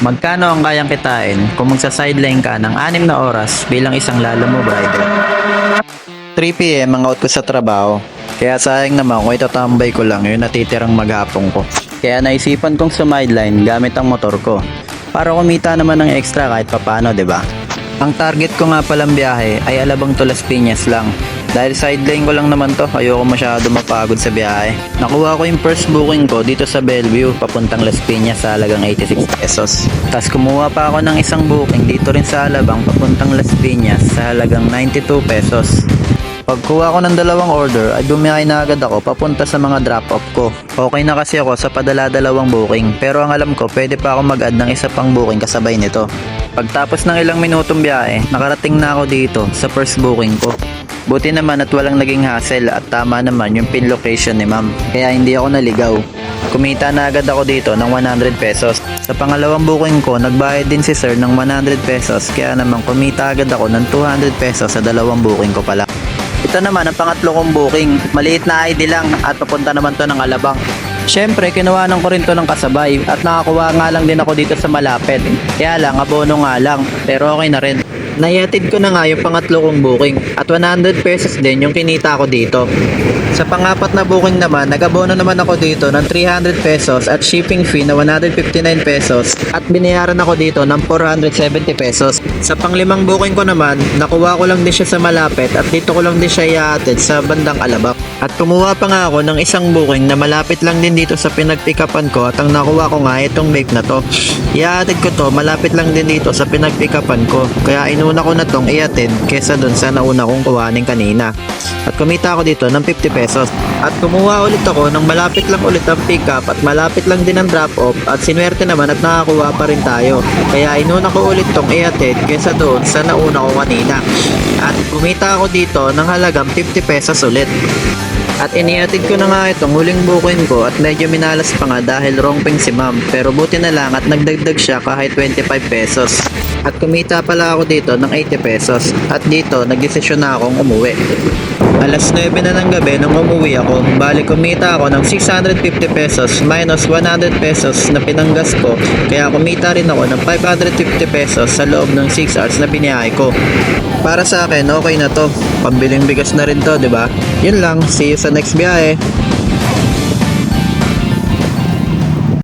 Magkano ang kayang kitain kung magsa-sideline ka ng 6 na oras bilang isang Lalamove rider? 3pm ang out ko sa trabaho. Kaya sayang naman kung itatambay ko lang yung natitirang maghapon ko. Kaya naisipan kong sumideline gamit ang motor ko. Para kumita naman ng extra kahit papano, 'di ba? Ang target ko nga palang biyahe ay Alabang to Las Piñas lang. Dahil sideline ko lang naman to, ayoko masyado mapagod sa biyahe. Nakuha ko yung first booking ko dito sa Bellevue, papuntang Las Piñas sa halagang 86 pesos. Tapos kumuha pa ako ng isang booking dito rin sa Alabang, papuntang Las Piñas sa halagang 92 pesos. Pagkuha ko ng dalawang order ay bumiyahe na agad ako papunta sa mga drop-off ko. Okay na kasi ako sa padala-dalawang booking pero ang alam ko pwede pa ako mag-add ng isa pang booking kasabay nito. Pagtapos ng ilang minutong biyahe, nakarating na ako dito sa first booking ko. Buti naman at walang naging hassle at tama naman yung pin location ni ma'am. Kaya hindi ako naligaw. Kumita na agad ako dito ng 100 pesos. Sa pangalawang booking ko, nagbayad din si sir ng 100 pesos kaya naman kumita agad ako ng 200 pesos sa dalawang booking ko pala. Ito naman ang pangatlo kong booking. Maliit na ID lang at papunta naman to ng Alabang. Siyempre, kinuha ng ko rin to ng kasabay at nakakuha nga lang din ako dito sa malapit. Kaya lang, abono nga lang. Pero okay na rin. Nayatid ko na nga yung pangatlo kong booking at 100 pesos din yung kinita ko dito. Sa pangapat na booking naman, nagabono naman ako dito ng 300 pesos at shipping fee na 159 pesos at binayaran ako dito ng 470 pesos. Sa panglimang booking ko naman, nakuha ko lang din siya sa malapit at dito ko lang din siya iatid sa bandang Alabak. At kumuha pa nga ako ng isang booking na malapit lang din dito sa pinagpikapan ko at ang nakuha ko nga itong vape na to. Iatid ko to, malapit lang din dito sa pinagpikapan ko. Kaya inuna ko na tong iatid kesa dun sa nauna kong kuhanin kanina. At kumita ako dito ng 50 pesos. At kumuha ulit ako ng malapit lang ulit ang pick up at malapit lang din ang drop off at sinwerte naman at nakakuha pa rin tayo. Kaya inuna ko ulit tong iatid kesa doon sa nauna ko kanina. At kumita ako dito ng halagang 50 pesos ulit. At iniatid ko na nga itong huling booking ko at medyo minalas pa nga dahil wrong ping si ma'am. Pero buti na lang at nagdagdag siya kahit 25 pesos. At kumita pala ako dito ng 80 pesos. At dito, nagdesisyon na akong umuwi. Alas 9 na ng gabi nung umuwi ako, bali kumita ako ng 650 pesos minus 100 pesos na pinanggas ko, kaya kumita rin ako ng 550 pesos sa loob ng 6 hours na biniyahe ko. Para sa akin, okay na to. Pambiling bigas na rin to, di ba? Yun lang, see you sa next biyahe.